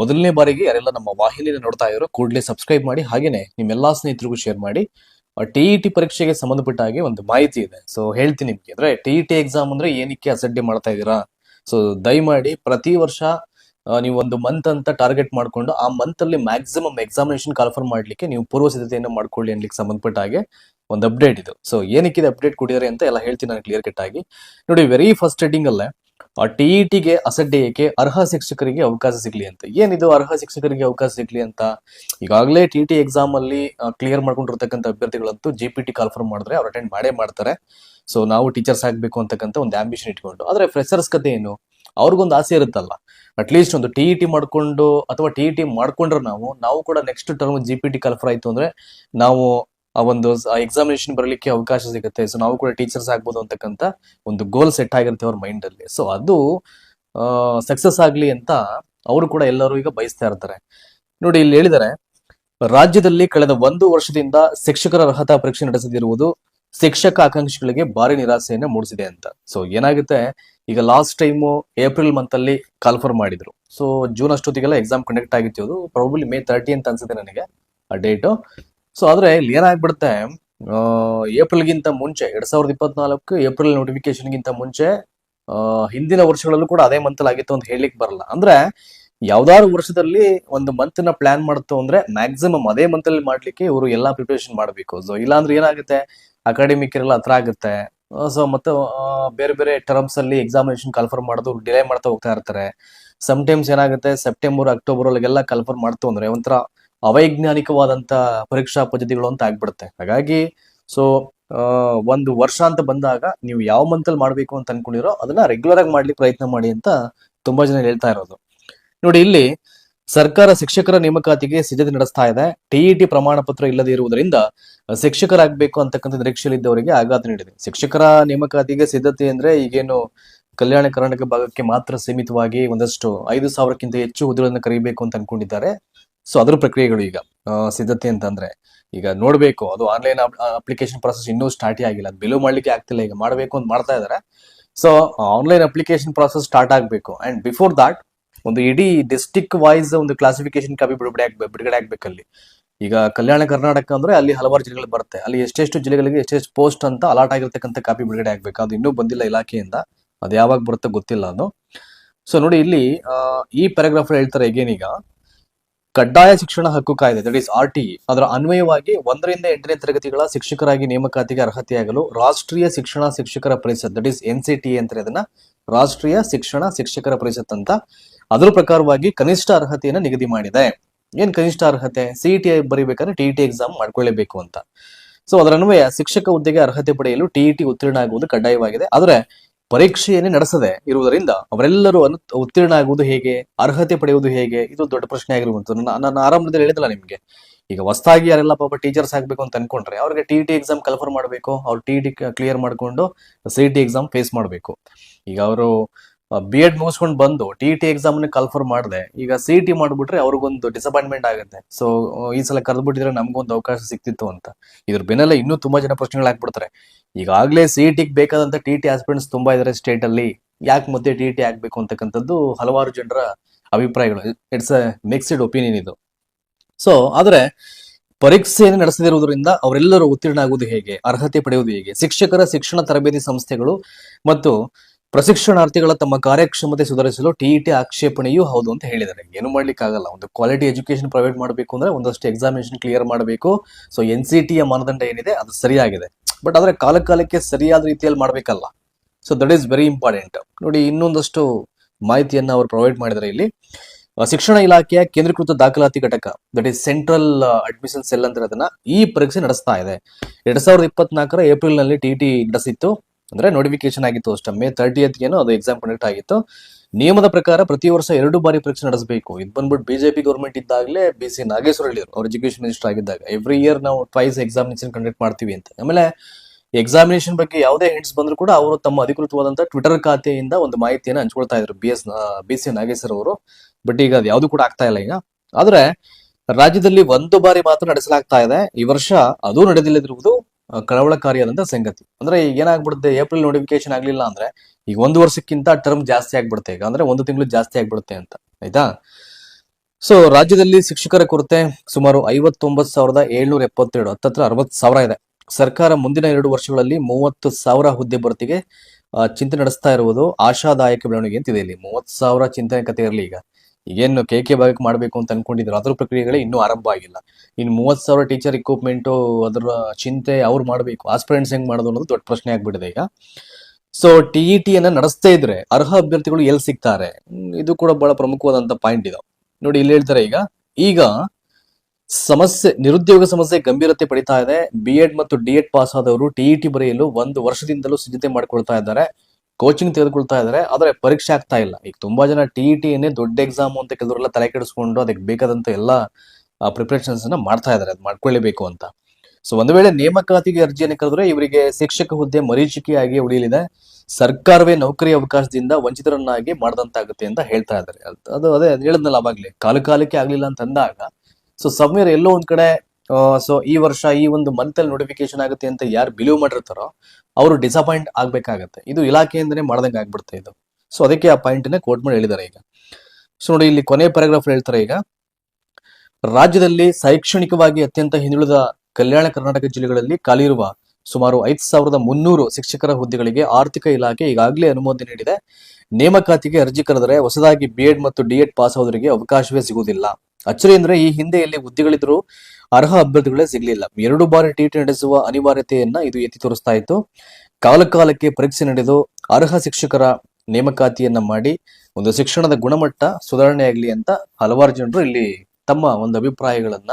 ಮೊದಲನೇ ಬಾರಿಗೆ ಯಾರೆಲ್ಲ ನಮ್ಮ ವಾಹಿನಿಯನ್ನು ನೋಡ್ತಾ ಇರೋ ಕೂಡಲೇ ಸಬ್ಸ್ಕ್ರೈಬ್ ಮಾಡಿ, ಹಾಗೇನೆ ನಿಮ್ಮೆಲ್ಲಾ ಸ್ನೇಹಿತರಿಗೂ ಶೇರ್ ಮಾಡಿ. ಟಿ ಇ ಟಿ ಪರೀಕ್ಷೆಗೆ ಸಂಬಂಧಪಟ್ಟ ಹಾಗೆ ಒಂದು ಮಾಹಿತಿ ಇದೆ. ಸೊ ಹೇಳ್ತೀನಿ ನಿಮ್ಗೆ. ಅಂದ್ರೆ ಟಿ ಇ ಎಕ್ಸಾಮ್ ಅಂದ್ರೆ ಏನಕ್ಕೆ ಅಸಡ್ಡೆ ಮಾಡ್ತಾ ಇದ್ದೀರಾ? ಸೊ ದಯಮಾಡಿ ಪ್ರತಿ ವರ್ಷ ನೀವು ಒಂದು ಮಂತ್ ಅಂತ ಟಾರ್ಗೆಟ್ ಮಾಡ್ಕೊಂಡು, ಆ ಮಂತ್ ಅಲ್ಲಿ ಮ್ಯಾಕ್ಸಿಮಮ್ ಎಕ್ಸಾಮಿನೇಷನ್ ಕಾಲ್ಫರ್ ಮಾಡ್ಲಿಕ್ಕೆ ನೀವು ಪೂರ್ವ ಸಿದ್ಧತೆಯನ್ನು ಮಾಡ್ಕೊಳ್ಳಿ ಅನ್ಲಿಕ್ಕೆ ಸಂಬಂಧಪಟ್ಟ ಹಾಗೆ ಒಂದು ಅಪ್ಡೇಟ್ ಇದು. ಸೊ ಏನಕ್ಕೆ ಇದು ಅಪ್ಡೇಟ್ ಕೊಟ್ಟಿದ್ದಾರೆ ಅಂತ ಎಲ್ಲ ಹೇಳ್ತೀನಿ ನಾನು ಕ್ಲಿಯರ್ ಕಟ್ ಆಗಿ. ನೋಡಿ ವೆರಿ ಫಸ್ಟ್ ಹೆಡಿಂಗ್ ಅಲ್ಲೇ ಟಿ ಇ ಟಿಗೆ ಅಸಡ್ಡೆಯಕ್ಕೆ ಅರ್ಹ ಶಿಕ್ಷಕರಿಗೆ ಅವಕಾಶ ಸಿಗ್ಲಿ ಅಂತ. ಏನಿದು ಅರ್ಹ ಶಿಕ್ಷಕರಿಗೆ ಅವಕಾಶ ಸಿಗ್ಲಿ ಅಂತ? ಈಗಾಗಲೇ ಟಿ ಟಿ ಎಕ್ಸಾಮ್ ಅಲ್ಲಿ ಕ್ಲಿಯರ್ ಮಾಡ್ಕೊಂಡಿರ್ತಕ್ಕಂಥ ಅಭ್ಯರ್ಥಿಗಳಂತೂ ಜಿ ಪಿ ಟಿ ಮಾಡಿದ್ರೆ ಅವ್ರು ಅಟೆಂಡ್ ಮಾಡೇ ಮಾಡ್ತಾರೆ. ಸೊ ನಾವು ಟೀಚರ್ಸ್ ಆಗಬೇಕು ಅಂತಕ್ಕಂಥ ಒಂದು ಆಂಬಿಷನ್ ಇಟ್ಕೊಂಡು. ಆದ್ರೆ ಫ್ರೆಷರ್ಸ್ ಕತೆ ಏನು? ಅವ್ರಿಗೊಂದು ಆಸೆ ಇರುತ್ತಲ್ಲ. ಅಟ್ಲೀಸ್ಟ್ ಒಂದು ಟಿ ಇ ಮಾಡ್ಕೊಂಡು, ಅಥವಾ ಟಿ ಇ ಮಾಡ್ಕೊಂಡ್ರೆ ನಾವು ನಾವು ಕೂಡ next term G P T call for ಆಯ್ತು ಅಂದ್ರೆ, ನಾವು ಆ ಒಂದು ಎಕ್ಸಾಮಿನೇಷನ್ ಬರಲಿಕ್ಕೆ ಅವಕಾಶ ಸಿಗುತ್ತೆ. ಸೊ ನಾವು ಕೂಡ ಟೀಚರ್ಸ್ ಆಗ್ಬೋದು ಅಂತಕ್ಕಂಥ ಒಂದು ಗೋಲ್ ಸೆಟ್ ಆಗಿರುತ್ತೆ ಅವ್ರ ಮೈಂಡ್ ಅಲ್ಲಿ. ಸೊ ಅದು ಸಕ್ಸಸ್ ಆಗ್ಲಿ ಅಂತ ಅವರು ಕೂಡ ಎಲ್ಲರೂ ಈಗ ಬಯಸ್ತಾ ಇರ್ತಾರೆ. ನೋಡಿ, ಇಲ್ಲಿ ಹೇಳಿದರೆ ರಾಜ್ಯದಲ್ಲಿ ಕಳೆದ ಒಂದು ವರ್ಷದಿಂದ ಶಿಕ್ಷಕರ ಅರ್ಹತಾ ಪರೀಕ್ಷೆ ನಡೆಸದಿರುವುದು ಶಿಕ್ಷಕ ಆಕಾಂಕ್ಷಿಗಳಿಗೆ ಭಾರಿ ನಿರಾಸೆಯನ್ನು ಮೂಡಿಸಿದೆ ಅಂತ. ಸೊ ಏನಾಗುತ್ತೆ? ಈಗ ಲಾಸ್ಟ್ ಟೈಮು ಏಪ್ರಿಲ್ ಮಂತ್ ಅಲ್ಲಿ ಕಾಲ್ಫರ್ ಮಾಡಿದ್ರು. ಸೊ ಜೂನ್ ಅಷ್ಟೊತ್ತಿಗೆಲ್ಲ ಎಕ್ಸಾಮ್ ಕಂಡಕ್ಟ್ ಆಗಿತ್ತು. ಅದು ಪ್ರಾಬಬ್ಲಿ ಮೇ ತರ್ಟಿ ಅಂತ ಅನ್ಸುತ್ತೆ ನನಗೆ ಆ ಡೇಟು ಸೊ ಆದ್ರೆ ಇಲ್ಲಿ ಏನಾಗ್ಬಿಡುತ್ತೆ ಏಪ್ರಿಲ್ಗಿಂತ ಮುಂಚೆ, ಎರಡ್ ಸಾವಿರದ ಇಪ್ಪತ್ನಾಲ್ಕು ಏಪ್ರಿಲ್ ನೋಟಿಫಿಕೇಶನ್ಗಿಂತ ಮುಂಚೆ ಹಿಂದಿನ ವರ್ಷಗಳಲ್ಲೂ ಕೂಡ ಅದೇ ಮಂತಲ್ಲಿ ಆಗಿತ್ತು ಅಂತ ಹೇಳಲಿಕ್ಕೆ ಬರಲ್ಲ. ಅಂದ್ರೆ, ಯಾವ್ದಾದ್ರು ವರ್ಷದಲ್ಲಿ ಒಂದು ಮಂತ್ನ ಪ್ಲಾನ್ ಮಾಡ್ತು ಅಂದ್ರೆ ಮ್ಯಾಕ್ಸಿಮಮ್ ಅದೇ ಮಂತ್ ಅಲ್ಲಿ ಮಾಡ್ಲಿಕ್ಕೆ ಇವರು ಎಲ್ಲಾ ಪ್ರಿಪರೇಷನ್ ಮಾಡಬೇಕು. ಸೊ ಇಲ್ಲಾಂದ್ರೆ ಏನಾಗುತ್ತೆ? ಅಕಾಡೆಮಿಕ್ ಇರಲ್ಲ ಹತ್ರ ಆಗುತ್ತೆ. ಸೊ ಮತ್ತೆ ಬೇರೆ ಬೇರೆ ಟರ್ಮ್ಸ್ ಅಲ್ಲಿ ಎಕ್ಸಾಮಿನೇಷನ್ ಕನ್ಫರ್ಮ್ ಮಾಡೋದು ಡಿಲೇ ಮಾಡ್ತಾ ಹೋಗ್ತಾ ಇರ್ತಾರೆ. ಸಮ್ ಟೈಮ್ಸ್ ಏನಾಗುತ್ತೆ? ಸೆಪ್ಟೆಂಬರ್ ಅಕ್ಟೋಬರ್ ಒಳಗೆಲ್ಲ ಕನ್ಫರ್ಮ್ ಮಾಡ್ತು ಅಂದ್ರೆ ಒಂಥರ ಅವೈಜ್ಞಾನಿಕವಾದಂತ ಪರೀಕ್ಷಾ ಪದ್ಧತಿಗಳು ಅಂತ ಆಗ್ಬಿಡುತ್ತೆ. ಹಾಗಾಗಿ ಸೊ ಒಂದು ವರ್ಷ ಅಂತ ಬಂದಾಗ ನೀವು ಯಾವ ಮಂತ್ ಅಲ್ಲಿ ಮಾಡ್ಬೇಕು ಅಂತ ಅನ್ಕೊಂಡಿರೋ ಅದನ್ನ ರೆಗ್ಯುಲರ್ ಆಗಿ ಮಾಡ್ಲಿಕ್ಕೆ ಪ್ರಯತ್ನ ಮಾಡಿ ಅಂತ ತುಂಬಾ ಜನ ಹೇಳ್ತಾ ಇರೋದು. ನೋಡಿ, ಇಲ್ಲಿ ಸರ್ಕಾರ ಶಿಕ್ಷಕರ ನೇಮಕಾತಿಗೆ ಸಿದ್ಧತೆ ನಡೆಸ್ತಾ ಇದೆ. ಟಿಇಟಿ ಪ್ರಮಾಣ ಪತ್ರ ಇಲ್ಲದೆ ಇರುವುದರಿಂದ ಶಿಕ್ಷಕರಾಗಬೇಕು ಅಂತಕ್ಕಂಥ ನಿರೀಕ್ಷೆಯಲ್ಲಿದ್ದವರಿಗೆ ಆಘಾತ ನೀಡಿದೆ. ಶಿಕ್ಷಕರ ನೇಮಕಾತಿಗೆ ಸಿದ್ಧತೆ ಅಂದ್ರೆ ಈಗೇನು ಕಲ್ಯಾಣ ಕರ್ನಾಟಕ ಭಾಗಕ್ಕೆ ಮಾತ್ರ ಸೀಮಿತವಾಗಿ ಒಂದಷ್ಟು ಐದು ಸಾವಿರಕ್ಕಿಂತ ಹೆಚ್ಚು ಹುದ್ದೆಗಳನ್ನು ಕರೀಬೇಕು ಅಂತ ಅನ್ಕೊಂಡಿದ್ದಾರೆ. ಸೊ ಅದ್ರ ಪ್ರಕ್ರಿಯೆಗಳು ಈಗ ಸಿದ್ಧತೆ ಅಂತಂದ್ರೆ, ಈಗ ನೋಡಬೇಕು, ಅದು ಆನ್ಲೈನ್ ಅಪ್ಲಿಕೇಶನ್ ಪ್ರಾಸೆಸ್ ಇನ್ನೂ ಸ್ಟಾರ್ಟ್ ಆಗಿಲ್ಲ, ಅದು ಬಿಲು ಮಾಡ್ಲಿಕ್ಕೆ ಆಗ್ತಿಲ್ಲ, ಈಗ ಮಾಡಬೇಕು ಅಂತ ಮಾಡ್ತಾ ಇದ್ದಾರೆ so online application process start ಆಗಬೇಕು. ಅಂಡ್ ಬಿಫೋರ್ ದಾಟ್ ಒಂದು ಇಡೀ ಡಿಸ್ಟಿಕ್ ವೈಸ್ ಒಂದು ಕ್ಲಾಸಿಫಿಕೇಶನ್ ಕಾಪಿ ಬಿಡುಗಡೆ ಆಗ್ಬೇಕು ಬಿಡುಗಡೆ ಆಗ್ಬೇಕಲ್ಲಿ ಈಗ ಕಲ್ಯಾಣ ಕರ್ನಾಟಕ ಅಂದ್ರೆ ಅಲ್ಲಿ ಹಲವಾರು ಜಿಲ್ಲೆಗಳು ಬರುತ್ತೆ. ಅಲ್ಲಿ ಎಷ್ಟೆಷ್ಟು ಜಿಲ್ಲೆಗಳಿಗೆ ಎಷ್ಟೆಷ್ಟು ಪೋಸ್ಟ್ ಅಂತ ಅಲಾಟ್ ಆಗಿರ್ತಕ್ಕಂಥ ಕಾಪಿ ಬಿಡುಗಡೆ ಆಗ್ಬೇಕು. ಅದು ಇನ್ನೂ ಬಂದಿಲ್ಲ ಇಲಾಖೆಯಿಂದ. ಅದು ಯಾವಾಗ ಬರುತ್ತೆ ಗೊತ್ತಿಲ್ಲ ಅದು. ಸೊ ನೋಡಿ ಇಲ್ಲಿ ಈ ಪ್ಯಾರಾಗ್ರಾಫ್ ಹೇಳ್ತಾರೆ ಈಗ ಕಡ್ಡಾಯ ಶಿಕ್ಷಣ ಹಕ್ಕು ಕಾಯ್ದೆ ದಟ್ ಈಸ್ ಆರ್ ಟಿ ಅದರ ಅನ್ವಯವಾಗಿ ಒಂದರಿಂದ ಎಂಟನೇ ತರಗತಿಗಳ ಶಿಕ್ಷಕರಾಗಿ ನೇಮಕಾತಿಗೆ ಅರ್ಹತೆಯಾಗಲು ರಾಷ್ಟ್ರೀಯ ಶಿಕ್ಷಣ ಶಿಕ್ಷಕರ ಪರಿಷತ್ that is N C T ಅಂತ ಅದನ್ನ, ರಾಷ್ಟ್ರೀಯ ಶಿಕ್ಷಣ ಶಿಕ್ಷಕರ ಪರಿಷತ್ ಅಂತ ಅದರ ಪ್ರಕಾರವಾಗಿ ಕನಿಷ್ಠ ಅರ್ಹತೆಯನ್ನು ನಿಗದಿ ಮಾಡಿದೆ. ಏನ್ ಕನಿಷ್ಠ ಅರ್ಹತೆ? ಸಿ ಟಿ ಬರೀಬೇಕಾದ್ರೆ ಟಿ ಟಿ ಎಕ್ಸಾಮ್ ಮಾಡ್ಕೊಳ್ಳೇಬೇಕು ಅಂತ. ಸೊ ಅದರ ಅನ್ವಯ ಶಿಕ್ಷಕ ಹುದ್ದೆಗೆ ಅರ್ಹತೆ ಪಡೆಯಲು ಟಿಇಟಿ ಟಿ ಉತ್ತೀರ್ಣ ಆಗುವುದು ಕಡ್ಡಾಯವಾಗಿದೆ. ಆದರೆ ಪರೀಕ್ಷೆಯನ್ನೇ ನಡೆಸದೆ ಇರುವುದರಿಂದ ಅವರೆಲ್ಲರೂ ಅನು ಉತ್ತೀರ್ಣ ಆಗುವುದು ಹೇಗೆ, ಅರ್ಹತೆ ಪಡೆಯುವುದು ಹೇಗೆ, ಇದು ದೊಡ್ಡ ಪ್ರಶ್ನೆ ಆಗಿರುವಂಥದ್ದು ನಾನು ಆರಂಭದಲ್ಲಿ ಹೇಳಿದಲ್ಲ ನಿಮ್ಗೆ. ಈಗ ಹೊಸದಾಗಿ ಯಾರೆಲ್ಲ ಪಾಪ ಟೀಚರ್ಸ್ ಆಗ್ಬೇಕು ಅಂತ ಅನ್ಕೊಂಡ್ರೆ ಅವ್ರಿಗೆ ಟಿ ಟಿ ಎಕ್ಸಾಮ್ ಕಲ್ಫರ್ ಮಾಡಬೇಕು, ಅವ್ರು ಟಿ ಟಿ ಕ್ಲಿಯರ್ ಮಾಡ್ಕೊಂಡು ಸಿ ಟಿ ಎಕ್ಸಾಮ್ ಫೇಸ್ ಮಾಡಬೇಕು. ಈಗ ಅವರು ಬಿ ಎಡ್ ಮುಗಿಸ್ಕೊಂಡು ಬಂದು ಟಿ ಟಿ ಎಕ್ಸಾಮ್ ಕಲ್ಫರ್ ಮಾಡಿದೆ, ಈಗ ಸಿ ಟಿ ಮಾಡ್ಬಿಟ್ರೆ ಅವ್ರಿಗೊಂದು ಡಿಸಪಾಯಿಂಟ್ಮೆಂಟ್ ಆಗುತ್ತೆ. ಸೊ ಈ ಸಲ ಕರೆದ್ಬಿಟ್ಟಿದ್ರೆ ನಮ್ಗೊಂದು ಅವಕಾಶ ಸಿಕ್ತಿತ್ತು ಅಂತ. ಇದ್ರ ಬೆನ್ನಲ್ಲೇ ಇನ್ನೂ ತುಂಬಾ ಜನ ಪ್ರಶ್ನೆಗಳು ಹಾಕ್ಬಿಡ್ತಾರೆ. ಈಗಾಗಲೇ ಸಿ ಟಿಗೆ ಬೇಕಾದಂತ ಟಿ ಟಿ ಆಸ್ಪಿರೆಂಟ್ಸ್ ತುಂಬಾ ಇದಾರೆ ಸ್ಟೇಟ್ ಅಲ್ಲಿ. ಯಾಕೆ ಮತ್ತೆ ಟಿ ಟಿ ಆಗ್ಬೇಕು ಅಂತಕ್ಕಂಥದ್ದು ಹಲವಾರು ಜನರ ಅಭಿಪ್ರಾಯಗಳು. ಇಟ್ಸ್ ಅ ಮಿಕ್ಸ್ಡ್ ಒಪಿನಿಯನ್ ಇದು. ಸೊ ಆದರೆ ಪರೀಕ್ಷೆಯನ್ನು ನಡೆಸದಿರುವುದರಿಂದ ಅವರೆಲ್ಲರೂ ಉತ್ತೀರ್ಣ ಆಗುವುದು ಹೇಗೆ? ಅರ್ಹತೆ ಪಡೆಯುವುದು ಹೇಗೆ? ಶಿಕ್ಷಕರ ಶಿಕ್ಷಣ ತರಬೇತಿ ಸಂಸ್ಥೆಗಳು ಮತ್ತು ಪ್ರಶಿಕ್ಷಣಾರ್ಥಿಗಳ ತಮ್ಮ ಕಾರ್ಯಕ್ಷಮತೆ ಸುಧಾರಿಸಲು ಟಿಇಟಿ ಆಕ್ಷೇಪಣೆಯೂ ಹೌದು ಅಂತ ಹೇಳಿದ್ದಾರೆ. ಏನು ಮಾಡ್ಲಿಕ್ಕಾಗಲ್ಲ. ಒಂದು ಕ್ವಾಲಿಟಿ ಎಜುಕೇಶನ್ ಪ್ರೊವೈಡ್ ಮಾಡಬೇಕು ಅಂದ್ರೆ ಒಂದಷ್ಟು ಎಕ್ಸಾಮಿನೇಷನ್ ಕ್ಲಿಯರ್ ಮಾಡಬೇಕು. ಸೊ ಎನ್ ಸಿ ಟಿಯ ಮಾನದಂಡ ಏನಿದೆ ಅದು ಸರಿಯಾಗಿದೆ. ಬಟ್ ಆದರೆ ಕಾಲ ಕಾಲಕ್ಕೆ ಸರಿಯಾದ ರೀತಿಯಲ್ಲಿ ಮಾಡಬೇಕಲ್ಲ. So that is very important ನೋಡಿ, ಇನ್ನೊಂದಷ್ಟು ಮಾಹಿತಿಯನ್ನ ಅವರು ಪ್ರೊವೈಡ್ ಮಾಡಿದ್ದಾರೆ ಇಲ್ಲಿ. ಶಿಕ್ಷಣ ಇಲಾಖೆಯ ಕೇಂದ್ರೀಕೃತ ದಾಖಲಾತಿ ಘಟಕ that is central admission cell ಅಂತ ಅದನ್ನ ಈ ಪರೀಕ್ಷೆ ನಡೆಸ್ತಾ ಇದೆ. ಎರಡ್ ಸಾವಿರದ ಇಪ್ಪತ್ನಾಲ್ಕರ ಏಪ್ರಿಲ್ನಲ್ಲಿ ಟಿ ಟಿ ನಡೆಸಿತ್ತು ಅಂದ್ರೆ ನೋಟಿಫಿಕೇಶನ್ ಆಗಿತ್ತು ಅಷ್ಟೇ. ಮೇ ತರ್ಟಿಯತ್ಗೇನೋ ಅದು ಎಕ್ಸಾಮ್ ಕಂಡಕ್ಟ್ ಆಗಿತ್ತು. ನಿಯಮದ ಪ್ರಕಾರ ಪ್ರತಿ ವರ್ಷ ಎರಡು ಬಾರಿ ಪರೀಕ್ಷೆ ನಡೆಸಬೇಕು. ಇದು ಬಂದ್ಬಿಟ್ಟು ಬಿಜೆಪಿ ಗೌರ್ಮೆಂಟ್ ಇದ್ದಾಗಲೇ B C Nageshwara education minister ಆಗಿದ್ದಾಗ. ಎವ್ರಿ ಇಯರ್ ನಾವು ಟ್ವೈಸ್ ಎಕ್ಸಾಮಿನೇಷನ್ ಕಂಡಕ್ಟ್ ಮಾಡ್ತೀವಿ ಅಂತ. ಆಮೇಲೆ ಎಕ್ಸಾಮಿನೇಷನ್ ಬಗ್ಗೆ ಯಾವುದೇ ಹಿಂಟ್ಸ್ ಬಂದ್ರು ಕೂಡ ಅವರು ತಮ್ಮ ಅಧಿಕೃತವಾದಂತ ಟ್ವಿಟರ್ ಖಾತೆಯಿಂದ ಒಂದು ಮಾಹಿತಿಯನ್ನು ಹಂಚ್ಕೊಳ್ತಾ ಇದ್ರು B S B C Nageshwara ಅವರು. ಬಟ್ ಈಗ ಅದು ಯಾವುದು ಕೂಡ ಆಗ್ತಾ ಇಲ್ಲ ಈಗ. ಆದ್ರೆ ರಾಜ್ಯದಲ್ಲಿ ಒಂದು ಬಾರಿ ಮಾತ್ರ ನಡೆಸಲಾಗ್ತಾ ಇದೆ. ಈ ವರ್ಷ ಅದು ನಡೆದಿಲ್ಲದಿರುವುದು ಆ, ಕಳವಳಕಾರಿಯಾದಂತ ಸಂಗತಿ. ಅಂದ್ರೆ ಈಗ ಏನಾಗ್ಬಿಡುತ್ತೆ ಏಪ್ರಿಲ್ ನೋಟಿಫಿಕೇಶನ್ ಆಗ್ಲಿಲ್ಲ ಅಂದ್ರೆ ಈಗ ಒಂದು ವರ್ಷಕ್ಕಿಂತ ಟರ್ಮ್ ಜಾಸ್ತಿ ಆಗ್ಬಿಡುತ್ತೆ. ಈಗ ಅಂದ್ರೆ ಒಂದು ತಿಂಗಳು ಜಾಸ್ತಿ ಆಗ್ಬಿಡುತ್ತೆ ಅಂತ ಆಯ್ತಾ? ಸೊ ರಾಜ್ಯದಲ್ಲಿ ಶಿಕ್ಷಕರ ಕೊರತೆ ಸುಮಾರು ಐವತ್ತೊಂಬತ್ತು ಸಾವಿರದ ಏಳ್ನೂರ ಎಪ್ಪತ್ತೆರಡು ಹತ್ತತ್ರ ಅರವತ್ತು ಸಾವಿರ ಇದೆ. ಸರ್ಕಾರ ಮುಂದಿನ ಎರಡು ವರ್ಷಗಳಲ್ಲಿ ಮೂವತ್ತು ಸಾವಿರ ಹುದ್ದೆ ಭರ್ತಿಗೆ ಚಿಂತೆ ನಡೆಸ್ತಾ ಇರುವುದು ಆಶಾದಾಯಕ ಬೆಳವಣಿಗೆ ಅಂತಿದೆ ಇಲ್ಲಿ. ಮೂವತ್ತು ಸಾವಿರ ಚಿಂತನೆ ಕತೆ ಇರಲಿ ಈಗ. ಈಗೇನು ಕೆ ಕೆ ಭಾಗಕ್ಕೆ ಮಾಡಬೇಕು ಅಂತ ಅನ್ಕೊಂಡಿದ್ರು, ಅದ್ರ ಪ್ರಕ್ರಿಯೆಗಳೇ ಇನ್ನೂ ಆರಂಭ ಆಗಿಲ್ಲ. ಇನ್ನು ಮೂವತ್ತು ಸಾವಿರ ಟೀಚರ್ ಇಕ್ವಿಪ್ಮೆಂಟು ಅದರ ಚಿಂತೆ ಅವ್ರು ಮಾಡಬೇಕು ಆಸ್ಪಿರೆಂಟ್ಸ್ ಹೆಂಗ್ ಮಾಡೋದು ಅನ್ನೋದು ದೊಡ್ಡ ಪ್ರಶ್ನೆ ಆಗ್ಬಿಟ್ಟಿದೆ ಈಗ. ಸೊ ಟಿ ಇ ಟಿಯನ್ನ ನಡೆಸ್ತಾ ಇದ್ರೆ ಅರ್ಹ ಅಭ್ಯರ್ಥಿಗಳು ಎಲ್ಲಿ ಸಿಗ್ತಾರೆ? ಇದು ಕೂಡ ಬಹಳ ಪ್ರಮುಖವಾದಂತ ಪಾಯಿಂಟ್ ಇದು. ನೋಡಿ, ಇಲ್ಲಿ ಹೇಳ್ತಾರೆ ಈಗ ಈಗ ಸಮಸ್ಯೆ, ನಿರುದ್ಯೋಗ ಸಮಸ್ಯೆ ಗಂಭೀರತೆ ಪಡಿತಾ ಇದೆ. ಬಿ ಎಡ್ ಮತ್ತು ಡಿ ಎಡ್ ಪಾಸ್ ಆದವರು ಟಿ ಇ ಟಿ ಬರೆಯಲು ಒಂದು ವರ್ಷದಿಂದಲೂ ಸಿದ್ಧತೆ ಮಾಡ್ಕೊಳ್ತಾ ಇದ್ದಾರೆ. ಕೋಚಿಂಗ್ ತೆಗೆದುಕೊಳ್ತಾ ಇದ್ದಾರೆ ಆದರೆ ಪರೀಕ್ಷೆ ಆಗ್ತಾ ಇಲ್ಲ. ಈಗ ತುಂಬಾ ಜನ ಟಿ ಇ ಟಿನೇ ದೊಡ್ಡ ಎಕ್ಸಾಮ್ ಅಂತ ಕೆಲವರೆಲ್ಲ ತಲೆ ಕೆಡಿಸ್ಕೊಂಡು ಅದಕ್ಕೆ ಬೇಕಾದಂತ ಎಲ್ಲ ಪ್ರಿಪರೇಷನ್ಸ್ ಅನ್ನ ಮಾಡ್ತಾ ಇದ್ದಾರೆ ಅದು ಮಾಡ್ಕೊಳ್ಳೇಬೇಕು ಅಂತ. ಸೊ ಒಂದು ವೇಳೆ ನೇಮಕಾತಿಗೆ ಅರ್ಜಿಯನ್ನು ಕರೆದ್ರೆ ಇವರಿಗೆ ಶಿಕ್ಷಕ ಹುದ್ದೆ ಮರೀಚಿಕೆಯಾಗಿ ಉಳಿಯಲಿದೆ. ಸರ್ಕಾರವೇ ನೌಕರಿ ಅವಕಾಶದಿಂದ ವಂಚಿತರನ್ನಾಗಿ ಮಾಡದಂತಾಗುತ್ತೆ ಅಂತ ಹೇಳ್ತಾ ಇದ್ದಾರೆ ಅದು, ಅದೇ ಹೇಳಿದ್ನಲ್ಲ ಕಾಲಕಾಲಕ್ಕೆ ಕಾಲ ಕಾಲಕ್ಕೆ ಆಗ್ಲಿಲ್ಲ ಅಂತ ಅಂದಾಗ ಸೊ ಸಮೀರ್ ಎಲ್ಲೋ ಒಂದ್ ಕಡೆ ಸೊ ಈ ವರ್ಷ ಈ ಒಂದು ಮಂತ್ ಅಲ್ಲಿ ನೋಟಿಫಿಕೇಶನ್ ಆಗುತ್ತೆ ಅಂತ ಯಾರು ಬಿಲೀವ್ ಮಾಡಿರ್ತಾರೋ ಅವರು ಡಿಸಪಾಯಿಂಟ್ ಆಗ್ಬೇಕಾಗತ್ತೆ. ಇದು ಇಲಾಖೆಯಿಂದನೇ ಮಾಡ್ದಂಗೆ ಆಗ್ಬಿಡುತ್ತೆ ಇದು. ಸೊ ಅದಕ್ಕೆ ಆ ಪಾಯಿಂಟ್ನ ಕೋಟ್ ಮಾಡಿ ಹೇಳಿದ್ದಾರೆ ಈಗ. ಸೊ ನೋಡಿ ಇಲ್ಲಿ ಕೊನೆ ಪ್ಯಾರಾಗ್ರಾಫ್ ಹೇಳ್ತಾರೆ ಈಗ. ರಾಜ್ಯದಲ್ಲಿ ಶೈಕ್ಷಣಿಕವಾಗಿ ಅತ್ಯಂತ ಹಿಂದುಳಿದ ಕಲ್ಯಾಣ ಕರ್ನಾಟಕ ಜಿಲ್ಲೆಗಳಲ್ಲಿ ಖಾಲಿ ಇರುವ ಸುಮಾರು ಐದು ಸಾವಿರದ ಮುನ್ನೂರು ಶಿಕ್ಷಕರ ಹುದ್ದೆಗಳಿಗೆ ಆರ್ಥಿಕ ಇಲಾಖೆ ಈಗಾಗಲೇ ಅನುಮೋದನೆ ನೀಡಿದೆ. ನೇಮಕಾತಿಗೆ ಅರ್ಜಿ ಕರೆದರೆ ಹೊಸದಾಗಿ ಬಿ ಮತ್ತು ಡಿ ಎಡ್ ಪಾಸ್ ಆದವರಿಗೆ ಅವಕಾಶವೇ ಸಿಗುವುದಿಲ್ಲ. ಅಚ್ಚರಿ ಅಂದ್ರೆ ಈ ಹಿಂದೆ ಇಲ್ಲಿ ಹುದ್ದೆಗಳಿದ್ರು ಅರ್ಹ ಅಭ್ಯರ್ಥಿಗಳೇ ಸಿಗಲಿಲ್ಲ. ಎರಡು ಬಾರಿ ಟಿಟಿ ನಡೆಸುವ ಅನಿವಾರ್ಯತೆಯನ್ನ ಇದು ಎತ್ತಿ ತೋರಿಸ್ತಾ ಇತ್ತು. ಕಾಲಕಾಲಕ್ಕೆ ಪರೀಕ್ಷೆ ನಡೆದು ಅರ್ಹ ಶಿಕ್ಷಕರ ನೇಮಕಾತಿಯನ್ನ ಮಾಡಿ ಒಂದು ಶಿಕ್ಷಣದ ಗುಣಮಟ್ಟ ಸುಧಾರಣೆ ಆಗಲಿ ಅಂತ ಹಲವಾರು ಜನರು ಇಲ್ಲಿ ತಮ್ಮ ಒಂದು ಅಭಿಪ್ರಾಯಗಳನ್ನ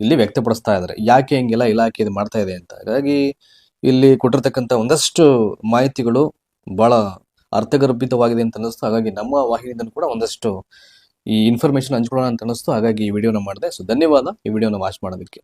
ಇಲ್ಲಿ ವ್ಯಕ್ತಪಡಿಸ್ತಾ ಇದ್ದಾರೆ. ಯಾಕೆ ಹಿಂಗೆಲ್ಲ ಇಲಾಖೆ ಇದು ಮಾಡ್ತಾ ಇದೆ ಅಂತ. ಹಾಗಾಗಿ ಇಲ್ಲಿ ಕೊಟ್ಟಿರ್ತಕ್ಕಂಥ ಒಂದಷ್ಟು ಮಾಹಿತಿಗಳು ಬಹಳ ಅರ್ಥಗರ್ಭಿತವಾಗಿದೆ ಅಂತ ಅನ್ನಿಸ್ತು. ಹಾಗಾಗಿ ನಮ್ಮ ವಾಹಿನಿಯಿಂದ ಕೂಡ ಒಂದಷ್ಟು ಈ ಇನ್ಫಾರ್ಮೇಶನ್ ಹಂಚ್ಕೊಳ್ಳೋಣ ಅಂತ ಅನಿಸ್ತು ಹಾಗಾಗಿ ಈ ವಿಡಿಯೋನ ಮಾಡಿದೆ. ಸೊ ಧನ್ಯವಾದ. ಈ ವಿಡಿಯೋನ ವಾಚ್ ಮಾಡೋದಕ್ಕೆ.